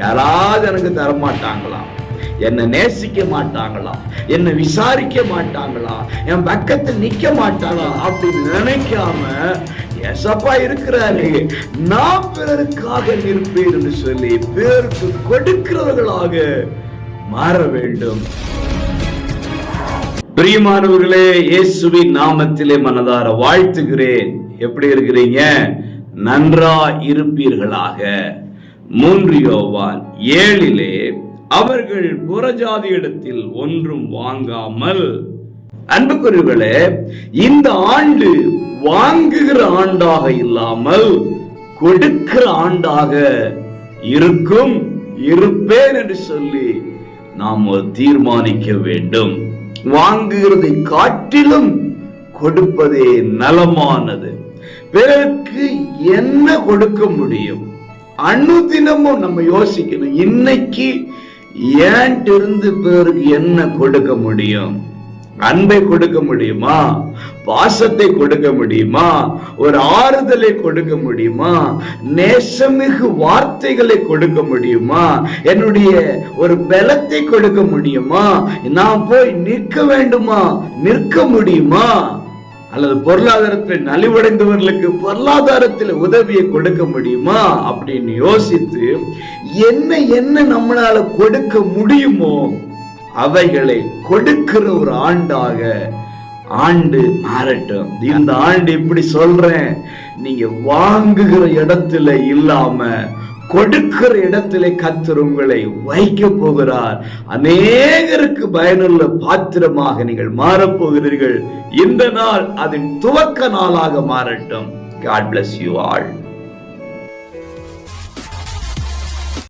யாராவது எனக்கு தர மாட்டாங்களா என்னை நேசிக்க மாட்டாங்களா என்னை விசாரிக்க மாட்டாங்களா என் பக்கத்தில் நிக்க மாட்டாங்களா அப்படின்னு நினைக்காம எசப்பா இருக்கிறாரு. நான் பிறருக்காக நிற்பேன் என்று சொல்லி பிறருக்கு கொடுக்கிறவர்களாக மாற வேண்டும். பிரியமானவர்களே இயேசுவின் நாமத்திலே மனதார வாழ்த்துகிறேன். எப்படி இருக்கிறீங்க? நன்றா இருப்பீர்களாக. மூன்று யோவான் ஏழிலே அவர்கள் புறஜாதியிடத்தில் ஒன்றும் வாங்காமல் அன்புக்குரியவர்களே இந்த ஆண்டு வாங்குகிற ஆண்டாக இல்லாமல் கொடுக்கிற ஆண்டாக இருக்கும் இருப்பேன் என்று சொல்லி நாம் தீர்மானிக்க வேண்டும். வாங்குகிறதை காட்டிலும் கொடுப்பதே நலமானது. பிறருக்கு என்ன கொடுக்க முடியும்? அனுதினமும் நம்ம யோசிக்கணும் இன்னைக்கு ஏன்ட்டு இருந்து பிறருக்கு என்ன கொடுக்க முடியும்? அன்பை கொடுக்க முடியுமா? பாசத்தை கொடுக்க முடியுமா? ஒரு ஆறுதலை கொடுக்க முடியுமா? நேசமிகு வார்த்தைகளை கொடுக்க முடியுமா? என்னுடைய ஒரு பலத்தை கொடுக்க முடியுமா? நான் போய் நிற்க வேண்டுமா? நிற்க முடியுமா? அல்லது பொருளாதாரத்தில் நலிவடைந்தவர்களுக்கு பொருளாதாரத்தில் உதவியை கொடுக்க முடியுமா அப்படின்னு யோசித்து என்ன என்ன நம்மளால கொடுக்க முடியுமோ அவைகளை கொடுக்கிற ஒரு ஆண்டாக ஆண்டு மாறட்டும். இந்த ஆண்டு இப்படி சொல்றேன். நீங்க வாங்குகிற இடத்துல இல்லாம கொடுக்கிற இடத்திலே கத்தர் உங்களை வைக்க போகிறார். அநேகருக்கு பயனுள்ள பாத்திரமாக நீங்கள் மாறப்போகிறீர்கள் இந்த நாள் அதன் துவக்க நாளாக மாறட்டும். God bless you all